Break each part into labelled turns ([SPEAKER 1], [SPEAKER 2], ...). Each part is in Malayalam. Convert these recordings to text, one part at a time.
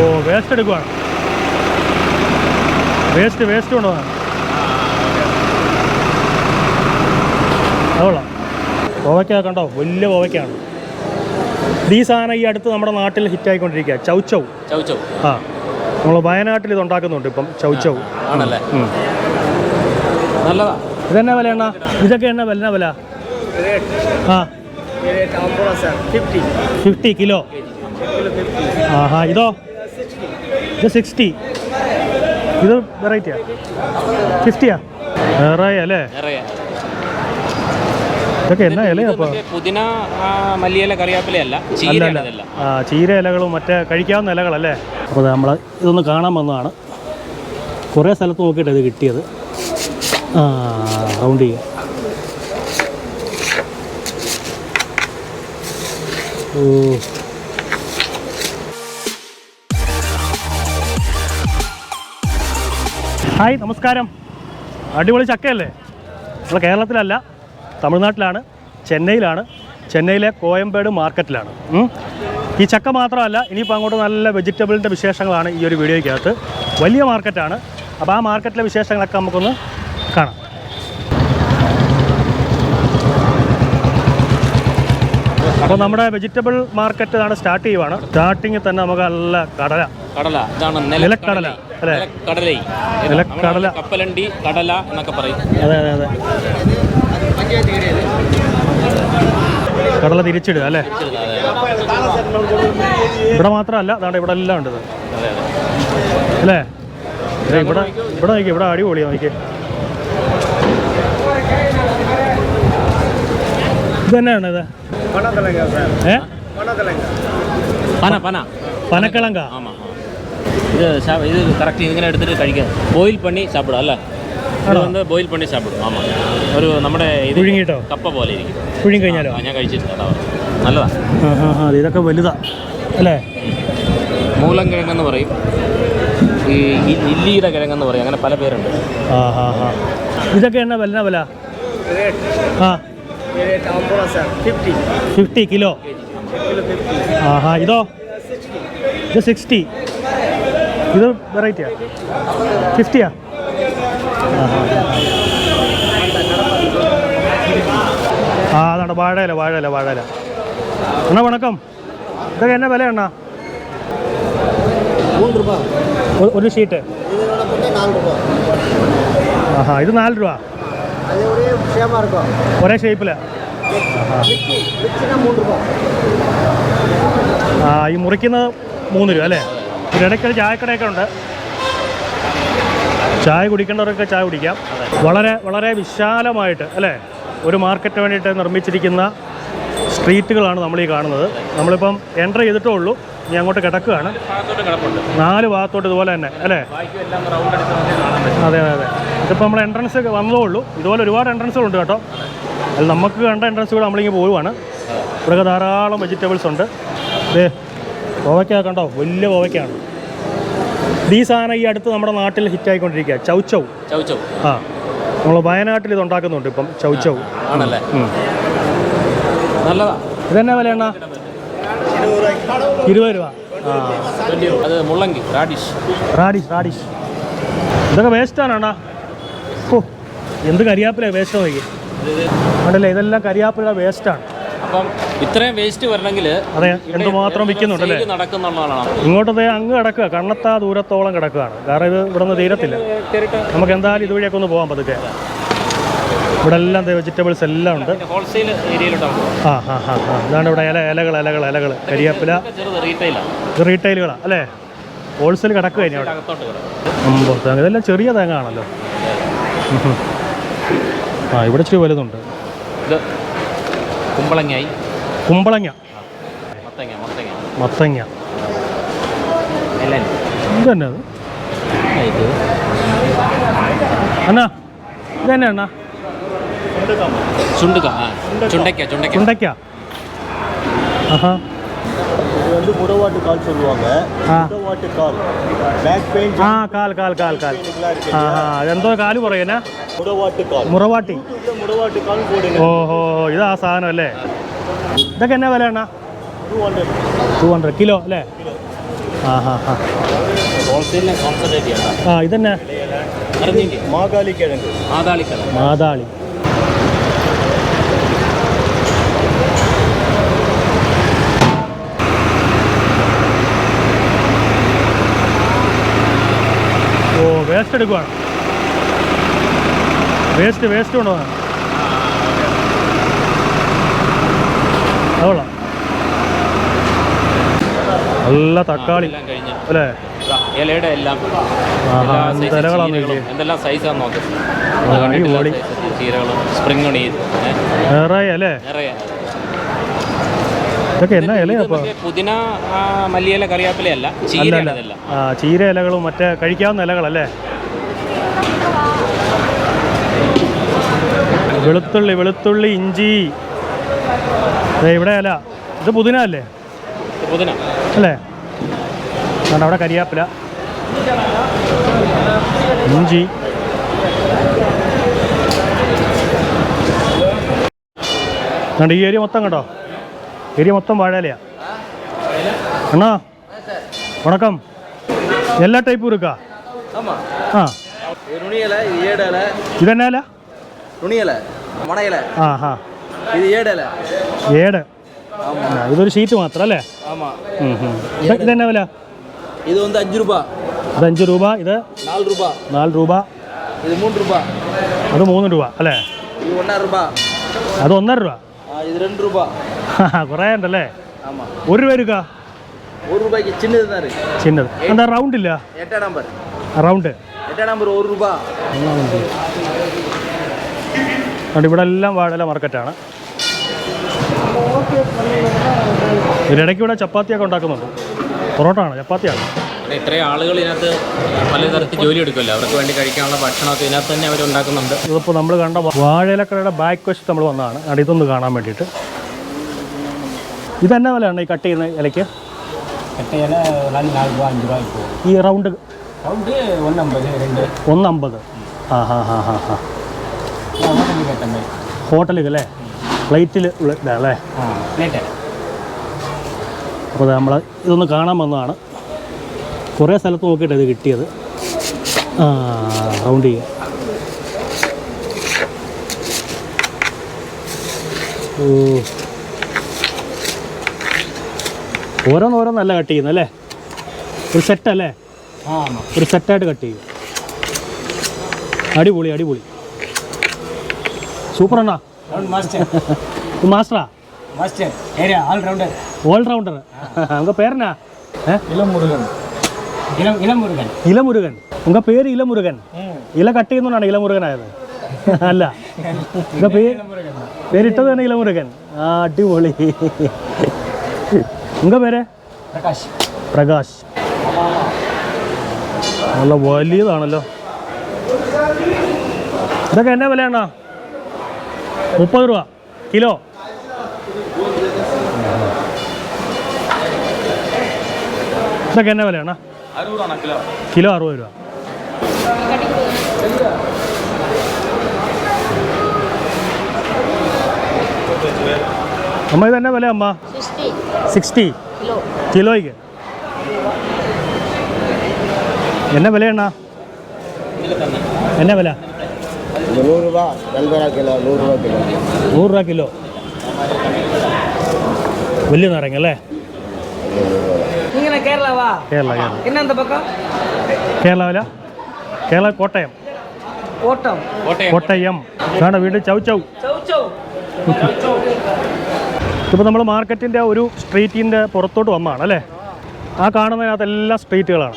[SPEAKER 1] ഓ വേസ്റ്റ് എടുക്കുവാണ് വേസ്റ്റ് വേസ്റ്റ് കൊണ്ടുപോകാൻ അതുകൊള്ളാം കോവയ്ക്ക കണ്ടോ? വലിയ കോവയ്ക്കാണ് ഈ സാധനം ഈ അടുത്ത് നമ്മുടെ നാട്ടിൽ ഹിറ്റായിക്കൊണ്ടിരിക്കുക. ചൗച്ചൗ
[SPEAKER 2] ചൗ. ചൗ
[SPEAKER 1] ആ. നമ്മൾ വയനാട്ടിൽ ഇത് ഉണ്ടാക്കുന്നുണ്ട് ഇപ്പം ചൗച്ചൗ
[SPEAKER 2] ആണല്ലേ?
[SPEAKER 1] ഉം.
[SPEAKER 2] നല്ലതാ.
[SPEAKER 1] ഇതെന്നാ വില എണ്ണ ഇതൊക്കെ എണ്ണ വില? എന്നാ വില? ആ. ഫിഫ്റ്റി. കിലോ? ആഹാ. ഇതോ? ഇത് സിക്സ്റ്റി ഇത് വെറൈറ്റിയാ ഫിഫ്റ്റിയാ വേറെ അല്ലേ?
[SPEAKER 2] നിറയെ
[SPEAKER 1] ഇതൊക്കെ എന്നാ ഇലയാ
[SPEAKER 2] മറ്റേ പുതിന മല്ലിയില കറിവേപ്പിലയല്ല
[SPEAKER 1] ആ ചീര ഇലകളും മറ്റേ കഴിക്കാവുന്ന ഇലകളല്ലേ? അപ്പോൾ നമ്മൾ ഇതൊന്ന് കാണാൻ വന്നതാണ്. കുറേ സ്ഥലത്ത് നോക്കിയിട്ട് ഇത് കിട്ടിയത്. ആ റൗണ്ട് ചെയ്യുക ഓ. ഹായ് നമസ്കാരം. അടിപൊളി ചക്കയല്ലേ? നമ്മൾ കേരളത്തിലല്ല തമിഴ്നാട്ടിലാണ് ചെന്നൈയിലാണ് ചെന്നൈയിലെ കോയമ്പേട് മാർക്കറ്റിലാണ്. ഈ ചക്ക മാത്രമല്ല ഇനിയിപ്പോൾ അങ്ങോട്ട് നല്ല വെജിറ്റബിളിന്റെ വിശേഷങ്ങളാണ് ഈ ഒരു വീഡിയോയ്ക്കകത്ത്. വലിയ മാർക്കറ്റാണ്. അപ്പോൾ ആ മാർക്കറ്റിലെ വിശേഷങ്ങളൊക്കെ നമുക്കൊന്ന് കാണാം. അപ്പോൾ നമ്മുടെ വെജിറ്റബിൾ മാർക്കറ്റ് ആണ് സ്റ്റാർട്ട് ചെയ്യുവാണ്. സ്റ്റാർട്ടിങ്ങിൽ തന്നെ നമുക്ക് നല്ല കടല.
[SPEAKER 2] കടല ഇതാണ്
[SPEAKER 1] നിലക്കടല, അല്ലേ?
[SPEAKER 2] കടലൈ
[SPEAKER 1] നിലക്കടല.
[SPEAKER 2] കപ്പലണ്ടി കടല എന്നൊക്കെ പറയും.
[SPEAKER 1] അതെ അതെ അതെ. കടല തിരിച്ചിടുക അല്ലേ? ഇവിടെ മാത്രമല്ല അതാണ് ഇവിടെ എല്ലാം ഉണ്ട് അല്ലേ? ഇവിടെ ഇവിടെ നോക്കി ഇവിടെ അടിപൊളിയാ നോക്കി ഇത് തന്നെയാണ് ഇത്? ഏ
[SPEAKER 2] പന പന
[SPEAKER 1] പനക്കിളങ്ക
[SPEAKER 2] ஆமாம் இது சா- இது கரெக்ட் ഇങ്ങനെ എടുത്തിട്ട് കഴിക്കുക ബോയിൽ പണി സാപ്പിടും അല്ലേ ഇത് വന്ന് ബോയിൽ പണി സാപ്പിടും ആമാം ഒരു നമ്മുടെ ഇത്
[SPEAKER 1] പുഴുങ്ങിയിട്ടോ
[SPEAKER 2] കപ്പ പോലെ ഇരിക്കും
[SPEAKER 1] പുഴുങ്ങി കഴിഞ്ഞാലോ
[SPEAKER 2] ആ, ഞാൻ കഴിച്ചിട്ടുണ്ട് അതാ നല്ലതാ
[SPEAKER 1] ആ ആ ആ ഇതൊക്കെ വലുതാ അല്ലേ
[SPEAKER 2] മൂലം കിഴങ്ങെന്ന് പറയും ഈ ഇ- ഇല്ലിയുടെ കിഴങ്ങെന്ന് പറയും അങ്ങനെ പല പേരുണ്ട്
[SPEAKER 1] ആ ആ ആ ഇതൊക്കെ എന്നാ വില എന്നാ വില ആ ഫിഫ്റ്റി കിലോ? ആഹാ ഇതോ? ഇത് സിക്സ്റ്റി ഇത് വെറൈറ്റിയാ ഫിഫ്റ്റിയാ ആ? അതാണ് വാഴയില വാഴയില വാഴയില. അണ്ണാ വണക്കം. ഇതൊക്കെ എന്നാ വില അണ്ണാ? ഒരു ഷീറ്റ് ആഹാ ഇത് നാല് രൂപ. ഒരേ ഷേപ്പിൽ. ആ ഈ മുറിക്കുന്നത് മൂന്ന് രൂപ അല്ലേ? ഒരു ചായക്കടയൊക്കെ ഉണ്ട്. ചായ കുടിക്കേണ്ടവരൊക്കെ ചായ കുടിക്കാം. വളരെ വളരെ വിശാലമായിട്ട് അല്ലേ? ഒരു മാർക്കറ്റ് വേണ്ടിയിട്ട് നിർമ്മിച്ചിരിക്കുന്ന സ്ട്രീറ്റുകളാണ് നമ്മൾ ഈ കാണുന്നത്. നമ്മളിപ്പം എന്റർ ചെയ്തിട്ടേ ഉള്ളൂ. ഇനി അങ്ങോട്ട് കിടക്കുകയാണ്. നാല് ഭാഗത്തോട്ട് ഇതുപോലെ തന്നെ അല്ലേ? അതെ അതെ അതെ. ഇതിപ്പോൾ നമ്മൾ എൻട്രൻസ് വന്നതേ ഉള്ളൂ ഇതുപോലെ ഒരുപാട് എൻട്രൻസുകളുണ്ട് കേട്ടോ. അതിൽ നമുക്ക് കണ്ട എൻട്രൻസുകൾ നമ്മളിങ്ങനെ പോവുകയാണ്. ഇവിടെയൊക്കെ ധാരാളം വെജിറ്റബിൾസ് ഉണ്ട്. ദേ കോവയ്ക്ക കണ്ടോ? വലിയ കോവയ്ക്കാണ് ഇത് ഈ സാധനം ഈ അടുത്ത് നമ്മുടെ നാട്ടിൽ ഹിറ്റായിക്കൊണ്ടിരിക്കുക ചൗച്ചൗ
[SPEAKER 2] ചൗ ചൗ
[SPEAKER 1] ആ. നമ്മൾ വയനാട്ടിൽ ഇത് ഉണ്ടാക്കുന്നുണ്ട് ഇപ്പം ചൗച്ചൗ
[SPEAKER 2] ആണല്ലേ? നല്ലതാ.
[SPEAKER 1] ഇതെന്നാ വില എണ്ണ ഇരുപത് രൂപ.
[SPEAKER 2] അത് മുള്ളങ്കി റാഡിഷ്
[SPEAKER 1] റാഡിഷ് റാഡിഷ് ഇതൊക്കെ വേസ്റ്റാണ് അണ്ണാ. ഓ എന്ത് കരിയാപ്പില വേസ്റ്റ് നോക്കി അതല്ലേ ഇതെല്ലാം കരിയാപ്പില വേസ്റ്റാണ്
[SPEAKER 2] അപ്പം ഇത്രയും വേസ്റ്റ് വരണമെങ്കിൽ
[SPEAKER 1] അതെ എന്തുമാത്രം വിൽക്കുന്നുണ്ടല്ലേ
[SPEAKER 2] നടക്കുന്നുള്ളതാണ്
[SPEAKER 1] ഇങ്ങോട്ടത് അങ്ങ് കിടക്കുക. കണ്ണത്താ ദൂരത്തോളം കിടക്കുകയാണ്. കാരണം ഇത് ഇവിടെ നിന്ന് തീരത്തില്ല നമുക്ക് എന്തായാലും ഇതുവഴിയൊക്കെ ഒന്ന് പോകാൻ പതുക്കെ. ഇവിടെ എല്ലാം വെജിറ്റബിൾസ് എല്ലാം ഉണ്ട്.
[SPEAKER 2] ഹോൾസെയിൽ ഏരിയയിലോട്ടാണ് ആ
[SPEAKER 1] ആ ഹാ ഇതാണ് ഇവിടെ ഇല ഇലകൾ ഇലകൾ ഇലകൾ. കരിയാപ്പില. ഇത് റീറ്റെയിലുകളാണ് അല്ലേ? ഹോൾസെയിൽ കിടക്കുക ഇനി അവിടെ. അമ്പത് തേങ്ങ ഇതെല്ലാം ചെറിയ തേങ്ങ ആണല്ലോ ആ ഇവിടെ ഇച്ചിരി വലുതുണ്ട്.
[SPEAKER 2] ഇത് കുമ്പളങ്ങായി
[SPEAKER 1] കുമ്പളങ്ങ.
[SPEAKER 2] മത്തങ്ങ മത്തങ്ങ.
[SPEAKER 1] മത്തങ്ങ.
[SPEAKER 2] എല്ലാം
[SPEAKER 1] ഇത്? തന്നെ അത് അണ്ണാ ഇത് തന്നെ അണ്ണാ?
[SPEAKER 2] ചുണ്ടുക ആ ചുണ്ടയ്ക്ക ചുണ്ടയ്ക്ക
[SPEAKER 1] ചുണ്ടയ്ക്ക ആഹാ
[SPEAKER 3] இது வந்து முடவாட்டு கால் சொல்லுவாங்க
[SPEAKER 1] ആ
[SPEAKER 3] முடவாட்டு கால் பேக் பெயின்
[SPEAKER 1] ആ കാൽ കാൽ കാൽ കാൽ
[SPEAKER 3] இருக்கு
[SPEAKER 1] ആ ആ അതെന്തോ കാല് പറയുന്ന
[SPEAKER 3] முடவாட்டு கால்
[SPEAKER 1] മുറവാട്ടി
[SPEAKER 3] யூடியூப்ல முடவாட்டு கால் போடுங்க
[SPEAKER 1] ഓഹോ ഇതാ സാധനം അല്ലേ ഇതൊക്കെ എന്നാ വില അണ്ണാ
[SPEAKER 3] two hundred
[SPEAKER 1] two hundred kilo അല്ലേ ആ ഹാ ഹാ
[SPEAKER 2] ഹോൾസെയിലിനെ കോൺസെൻട്രേറ്റ് ചെയ്യണം
[SPEAKER 1] ആ ഇതന്നെ
[SPEAKER 2] അറിഞ്ഞില്ലേ
[SPEAKER 3] மாகாளி கிழங்கு
[SPEAKER 2] മാതാളിക്കട
[SPEAKER 1] മാതാളി വേസ്റ്റ് എടുക്കുവാണ്. വേസ്റ്റ് വേസ്റ്റ് കൊണ്ടുപോകാൻ അതുകൊള്ളാം. നല്ല തക്കാളി. അല്ലേ?
[SPEAKER 2] ഇലയുടെ എല്ലാം. എന്തെല്ലാം സൈസാന്ന് നോക്ക്. ചീരകളും. സ്പ്രിംഗ്
[SPEAKER 1] നിറയെ അല്ലേ?
[SPEAKER 2] നിറയെ.
[SPEAKER 1] ഇതൊക്കെ എന്നാ
[SPEAKER 2] പുതിന മല്ലിയില കറിവേപ്പിലയല്ല
[SPEAKER 1] അല്ല ചീര ഇലകളും മറ്റേ കഴിക്കാവുന്ന ഇലകളല്ലേ? വെളുത്തുള്ളി വെളുത്തുള്ളി ഇഞ്ചി. ഇവിടെ അല്ല ഇത് പുതിന അല്ലേ?
[SPEAKER 2] പുതിന.
[SPEAKER 1] അല്ലേ? കാരണം അവിടെ കരിയാപ്പില. ഇഞ്ചി. ഈ ഏരിയ മൊത്തം കണ്ടോ? ഏരിയ മൊത്തം വാഴയിലയാ അണ്ണാ வணக்கம் எல்லா டைப்பும் இருக்கா
[SPEAKER 4] ஆமாம்
[SPEAKER 1] ஆ
[SPEAKER 4] இது நுனி இலை இது ஏடு இலை
[SPEAKER 1] இது என்ன இலை
[SPEAKER 4] நுனி இலை மடை இலை
[SPEAKER 1] ആ ഹാ
[SPEAKER 4] இது ஏடு இலை
[SPEAKER 1] ഏട് ആ, ഇതൊരു ഷീറ്റ് മാത്രം അല്ലേ
[SPEAKER 4] ஆமாம்
[SPEAKER 1] ഉം, ഉം. ഇത് ഇതെന്നാ വില
[SPEAKER 4] இது வந்து அஞ்சு ரூபா
[SPEAKER 1] ഇത് അഞ്ച് രൂപ ഇത്
[SPEAKER 4] நாலு ரூபா
[SPEAKER 1] നാല് രൂപ
[SPEAKER 4] இது மூணு ரூபா
[SPEAKER 1] അത് മൂന്ന് രൂപ അല്ലേ
[SPEAKER 4] இது ஒன்றரை ரூபா
[SPEAKER 1] അത് ഒന്നര രൂപ
[SPEAKER 4] ஆ, இது ரெண்டு ரூபா
[SPEAKER 1] കുറേ ഉണ്ടല്ലേ
[SPEAKER 4] ஆமாம்
[SPEAKER 1] ഒരു രൂപ എടുക്ക
[SPEAKER 4] ஒரு ரூபாய்க்கு சின்னது தான் இருக்கு
[SPEAKER 1] ചിന്നത് എന്താ റൗണ്ട് ഇല്ല
[SPEAKER 4] எட்டாம் நம்பர்
[SPEAKER 1] റൗണ്ട്
[SPEAKER 4] எட்டாம் நம்பர் ஒரு ரூபா
[SPEAKER 1] അതുകൊണ്ട് ഇവിടെ എല്ലാം വാഴല മാർക്കറ്റാണ് ഇതിനിടയ്ക്ക് ഇവിടെ ചപ്പാത്തിയൊക്കെ ഉണ്ടാക്കുന്നുണ്ട് പൊറോട്ട ആണ് ചപ്പാത്തിയാണ്
[SPEAKER 2] ഇവിടെ ഇത്രയും ആളുകൾ ഇതിനകത്ത് പലതരത്തിൽ ജോലി എടുക്കുമല്ലോ അവർക്ക് വേണ്ടി കഴിക്കാനുള്ള ഭക്ഷണമൊക്കെ ഇതിനകത്ത് തന്നെ അവർ ഉണ്ടാക്കുന്നുണ്ട്.
[SPEAKER 1] ഇതിപ്പോൾ നമ്മൾ കണ്ട വാഴയിലക്കടയുടെ ബാക്ക് വശത്ത് നമ്മൾ വന്നതാണ്. അവിടെ ഇതൊന്ന് കാണാൻ വേണ്ടിയിട്ട്. ഇതെന്നാ വിലയാണ് ഈ കട്ട് ചെയ്യുന്ന ഇലയ്ക്ക്?
[SPEAKER 5] കട്ട് ചെയ്യുന്ന
[SPEAKER 1] ഈ റൗണ്ട്
[SPEAKER 5] റൗണ്ട് ഒന്നമ്പത്
[SPEAKER 1] ഒന്നമ്പത്. ആ ഹാ ഹാ ഹാ ഹോട്ടലിൽ അല്ലേ? പ്ലേറ്റിൽ ഉള്ള
[SPEAKER 5] അല്ലേ?
[SPEAKER 1] അപ്പോൾ നമ്മൾ ഇതൊന്ന് കാണാൻ വന്നതാണ്. കുറേ സ്ഥലത്ത് നോക്കിയിട്ട് കിട്ടിയത്. ആ റൗണ്ട് ചെയ്യുക ഓ. ഓരോന്നോരോന്നല്ല കട്ട് ചെയ്യുന്നത് അല്ലേ? ഒരു
[SPEAKER 5] സെറ്റല്ലേ
[SPEAKER 1] ഒരു സെറ്റായിട്ട് കട്ട് ചെയ്യും. അടിപൊളി അടിപൊളി. സൂപ്പർ അണ്ണാ. മാസ്റ്ററാ ഓൾറൗണ്ടർ നമുക്ക് പേരെന്നാ?
[SPEAKER 5] ഏ? മുരുകൻ ഇലമുരുകൻ
[SPEAKER 1] ഇലമുരുകൻ ഉങ്ക പേര് ഇലമുരുകൻ ഇല കട്ട് ചെയ്യുന്നതാണ് ഇലമുരുകനായത് അല്ല. പേരിട്ടത് തന്നെ ഇലമുരുകൻ അടിപൊളി. ഉങ്ക പേര്? പ്രകാശ്. നല്ല വലിയതാണല്ലോ. ഇതൊക്കെ എന്നാ വിലയാണോ? മുപ്പത് രൂപ. കിലോ? ഇതൊക്കെ എന്നാ വിലയാണോ? കിലോ? അറുപത് രൂപ. അമ്മ ഇതന്നെ വില അമ്മ?
[SPEAKER 6] സിക്സ്റ്റി.
[SPEAKER 1] കിലോയ്ക്ക്. എന്നെ വില എണ്ണ എന്നെ വില?
[SPEAKER 3] നൂറ് രൂപ കിലോ നൂറ് രൂപ കിലോ.
[SPEAKER 1] നൂറ് രൂപ കിലോ. വലിയ
[SPEAKER 7] നിറങ്ങല്ലേ
[SPEAKER 1] കേരള. കോട്ടയം.
[SPEAKER 7] കോട്ടം
[SPEAKER 2] കോട്ടയം.
[SPEAKER 1] ആണ് വീട് ചൗ ചൗ. ഇപ്പോൾ നമ്മൾ മാർക്കറ്റിന്റെ ഒരു സ്ട്രീറ്റിന്റെ പുറത്തോട്ട് വന്നാണ് അല്ലേ? ആ കാണുന്നതിനകത്ത് എല്ലാ സ്ട്രീറ്റുകളാണ്.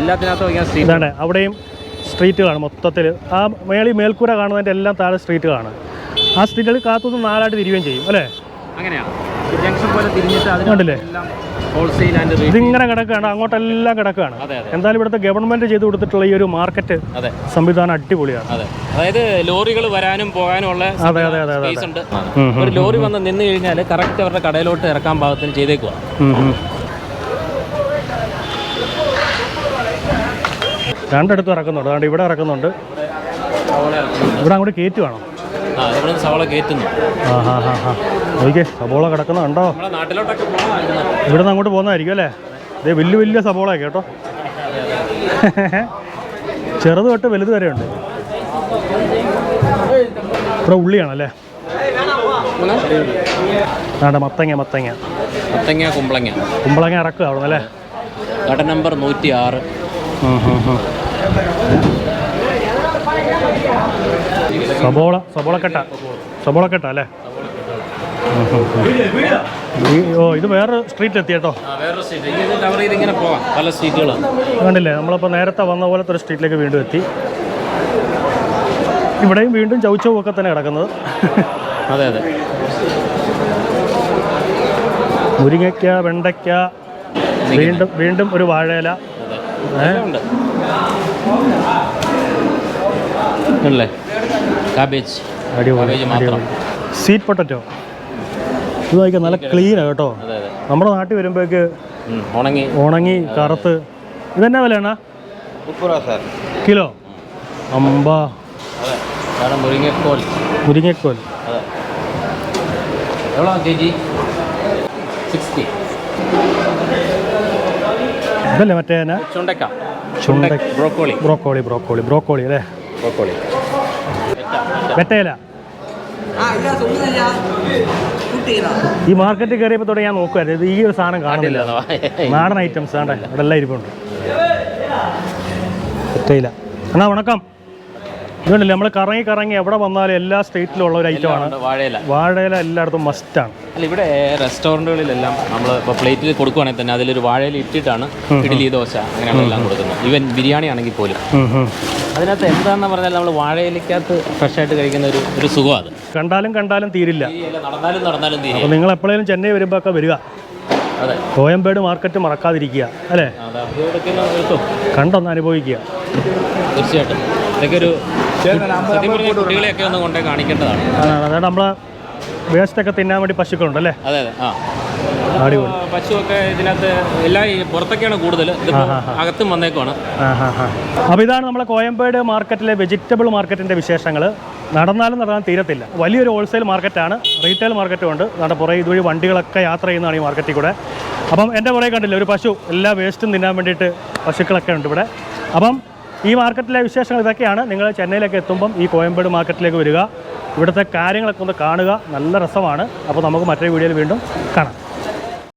[SPEAKER 2] എല്ലാത്തിനകത്തും
[SPEAKER 1] അവിടെയും സ്ട്രീറ്റുകളാണ് മൊത്തത്തിൽ ആ മേളി മേൽക്കൂര കാണുന്നതിന്റെ എല്ലാം താഴെ സ്ട്രീറ്റുകളാണ്. ആ സ്ട്രീറ്റുകൾ കാത്തുനിന്ന് നാലായിട്ട് തിരികുകയും ചെയ്യും അല്ലേ?
[SPEAKER 2] അങ്ങനെയാ. ജംഗ്ഷൻ പോലെ തിരിഞ്ഞിട്ട് അതിനുണ്ടല്ലേ ഹോൾസെയിൽ ആൻഡ്
[SPEAKER 1] ഇതിങ്ങനെ കിടക്കുകയാണ് അങ്ങോട്ടെല്ലാം കിടക്കുകയാണ്. എന്തായാലും ഇവിടുത്തെ ഗവൺമെന്റ് ചെയ്തു കൊടുത്തിട്ടുള്ള ഈ ഒരു മാർക്കറ്റ് സംവിധാനം അടിപൊളിയാണ്.
[SPEAKER 2] അതെ. അതായത് ലോറികൾ വരാനും പോകാനും ഉള്ള. സ്പേസ് ഉണ്ട്. ഒരു ലോറി വന്ന് നിന്ന് കഴിഞ്ഞാൽ കറക്റ്റ് അവരുടെ കടയിലോട്ട് ഇറക്കാൻ പാകത്തിന് ചെയ്തേക്കുക
[SPEAKER 1] രണ്ടടുത്തും ഇറക്കുന്നുണ്ട്. അതുകൊണ്ട് ഇവിടെ ഇറക്കുന്നുണ്ട്. ഇവിടെ അങ്ങോട്ട് കയറ്റുവാണോ
[SPEAKER 2] ആ ഇവിടെ സവാള കയറ്റുന്നു.
[SPEAKER 1] ആ ഹാ ഹാ ഹാ നോക്കിയേ സബോള കിടക്കുന്ന കണ്ടോ? ഇവിടെ നിന്ന് അങ്ങോട്ട് പോകുന്നതായിരിക്കും അല്ലേ? അതെ വലിയ വലിയ സബോള കേട്ടോ. ചെറുത് തൊട്ട് വലുത് വരെ ഉണ്ട്. ഇവിടെ ഉള്ളിയാണല്ലേ വേണ്ട മത്തങ്ങ മത്തങ്ങ.
[SPEAKER 2] മത്തങ്ങ കുമ്പളങ്ങ.
[SPEAKER 1] കുമ്പളങ്ങ ഇറക്കുക അവിടെ അല്ലേ?
[SPEAKER 2] കട നമ്പർ നൂറ്റി ആറ്
[SPEAKER 1] സബോള സബോളക്കെട്ട. സബോളക്കെട്ട അല്ലേ? ഓ ഇത് വേറെ സ്ട്രീറ്റ് എത്തി കേട്ടോ
[SPEAKER 2] വേറൊരു സ്ട്രീറ്റ് കവർ ചെയ്ത് ഇങ്ങനെ പോവാം പല സ്ട്രീറ്റുകളാണ്
[SPEAKER 1] കണ്ടില്ലേ? നമ്മളിപ്പോൾ നേരത്തെ വന്ന പോലത്തെ ഒരു സ്ട്രീറ്റിലേക്ക് വീണ്ടും എത്തി. ഇവിടെയും വീണ്ടും ചൗച്ചവും ഒക്കെ തന്നെ കിടക്കുന്നത്.
[SPEAKER 2] അതെ അതെ.
[SPEAKER 1] മുരിങ്ങയ്ക്ക വെണ്ടയ്ക്ക വീണ്ടും വീണ്ടും ഒരു വാഴയില.
[SPEAKER 2] കാബേജ്
[SPEAKER 1] അടിപൊളി
[SPEAKER 2] കാബേജ് മാത്രം.
[SPEAKER 1] സ്വീറ്റ് പൊട്ടറ്റോ ഇത് നോക്കിയാൽ നല്ല ക്ലീനാണ് കേട്ടോ. നമ്മുടെ നാട്ടിൽ വരുമ്പോഴേക്ക്
[SPEAKER 2] ഉണങ്ങി.
[SPEAKER 1] ഉണങ്ങി കറുത്ത്. ഇതെന്നാ വിലയാണ് കിലോ? അമ്പ.
[SPEAKER 2] മുരിങ്ങക്കോൽ.
[SPEAKER 1] മുരിങ്ങക്കോൽ. ഇതല്ലേ മറ്റേ
[SPEAKER 2] ചുണ്ടക്ക.
[SPEAKER 1] ചുണ്ടക്ക.
[SPEAKER 2] ബ്രോക്കോളി.
[SPEAKER 1] ബ്രോക്കോളി ബ്രോക്കോളി ബ്രോക്കോളി അല്ലേ?
[SPEAKER 2] ബ്രോക്കോളി.
[SPEAKER 1] വെട്ടയില. ഈ മാർക്കറ്റിൽ കയറിയപ്പോൾ തുടങ്ങി ഞാൻ നോക്കുമായിരുന്നു ഇത് ഈ ഒരു സാധനം കാണില്ല നാടൻ ഐറ്റംസ് ആണ് ഇവിടെ എല്ലാം ഇരിപ്പുണ്ട്. എന്നാ വണക്കം. ഇതുണ്ടല്ലേ നമ്മൾ കറങ്ങി കറങ്ങി എവിടെ വന്നാലും എല്ലാ സ്റ്റേറ്റിലും ഉള്ള ഒരു ഐറ്റമാണ്
[SPEAKER 2] വാഴയില.
[SPEAKER 1] വാഴയില എല്ലായിടത്തും മസ്റ്റാണ്
[SPEAKER 2] അല്ല ഇവിടെ റെസ്റ്റോറന്റുകളിലെല്ലാം നമ്മൾ ഇപ്പോൾ പ്ലേറ്റിൽ കൊടുക്കുവാണെങ്കിൽ തന്നെ അതിലൊരു വാഴയില ഇട്ടിട്ടാണ് ഇഡ്ഡലി ദോശ അങ്ങനെയാണ് എല്ലാം കൊടുക്കുന്നത്. ഈവൻ ബിരിയാണി ആണെങ്കിൽ പോലും അതിനകത്ത് എന്താണെന്ന് പറഞ്ഞാൽ നമ്മൾ വാഴയിലക്കകത്ത് ഫ്രഷ് ആയിട്ട് കഴിക്കുന്ന ഒരു ഒരു സുഖം അത്.
[SPEAKER 1] കണ്ടാലും കണ്ടാലും തീരില്ല.
[SPEAKER 2] നടന്നാലും നടന്നാലും തീരില്ല.
[SPEAKER 1] അപ്പോൾ നിങ്ങൾ എപ്പോഴേലും ചെന്നൈ വരുമ്പോൾ ഒക്കെ വരിക.
[SPEAKER 2] അതെ.
[SPEAKER 1] കോയമ്പേട് മാർക്കറ്റ് മറക്കാതിരിക്കുക അല്ലേ? കണ്ടൊന്ന് അനുഭവിക്കുക.
[SPEAKER 2] തീർച്ചയായിട്ടും. ഇതൊക്കെ ഒരു സത്യം പറഞ്ഞാൽ കുട്ടികളെയൊക്കെ ഒന്ന് കൊണ്ടേ കാണിക്കേണ്ടതാണ്.
[SPEAKER 1] അതാണ്. അതായത് നമ്മളെ വേസ്റ്റൊക്കെ തിന്നാൻ വേണ്ടി പശുക്കളുണ്ട് അല്ലേ
[SPEAKER 2] അതെ അതെ. ആ.
[SPEAKER 1] അടിപൊളി.
[SPEAKER 2] പശുവൊക്കെ ഇതിനകത്ത് എല്ലാ ഈ പുറത്തൊക്കെയാണ് കൂടുതൽ. ഇതിപ്പോൾ അകത്തും വന്നേക്കുവാണ്.
[SPEAKER 1] അപ്പോൾ ഇതാണ് നമ്മളെ കോയമ്പേട് മാർക്കറ്റിലെ വെജിറ്റബിൾ മാർക്കറ്റിന്റെ വിശേഷങ്ങൾ നടന്നാലും നടന്നാൽ തീരത്തില്ല. വലിയൊരു ഹോൾസെയിൽ മാർക്കറ്റാണ്. റീറ്റെയിൽ മാർക്കറ്റും ഉണ്ട്. നമ്മുടെ പുറകെ ഇതുവഴി വണ്ടികളൊക്കെ യാത്ര ചെയ്യുന്നതാണ് ഈ മാർക്കറ്റിൽ കൂടെ. അപ്പം എന്റെ പുറകെ കണ്ടില്ല ഒരു പശു എല്ലാ വേസ്റ്റും തിന്നാൻ വേണ്ടിയിട്ട് പശുക്കളൊക്കെ ഉണ്ട് ഇവിടെ. അപ്പം ഈ മാർക്കറ്റിലെ വിശേഷങ്ങൾ ഇതൊക്കെയാണ്. നിങ്ങൾ ചെന്നൈയിലേക്ക് എത്തുമ്പം ഈ കോയമ്പേട് മാർക്കറ്റിലേക്ക് വരിക. ഇവിടുത്തെ കാര്യങ്ങളൊക്കെ ഒന്ന് കാണുക. നല്ല രസമാണ്. അപ്പോൾ നമുക്ക് മറ്റൊരു വീഡിയോയിൽ വീണ്ടും കാണാം.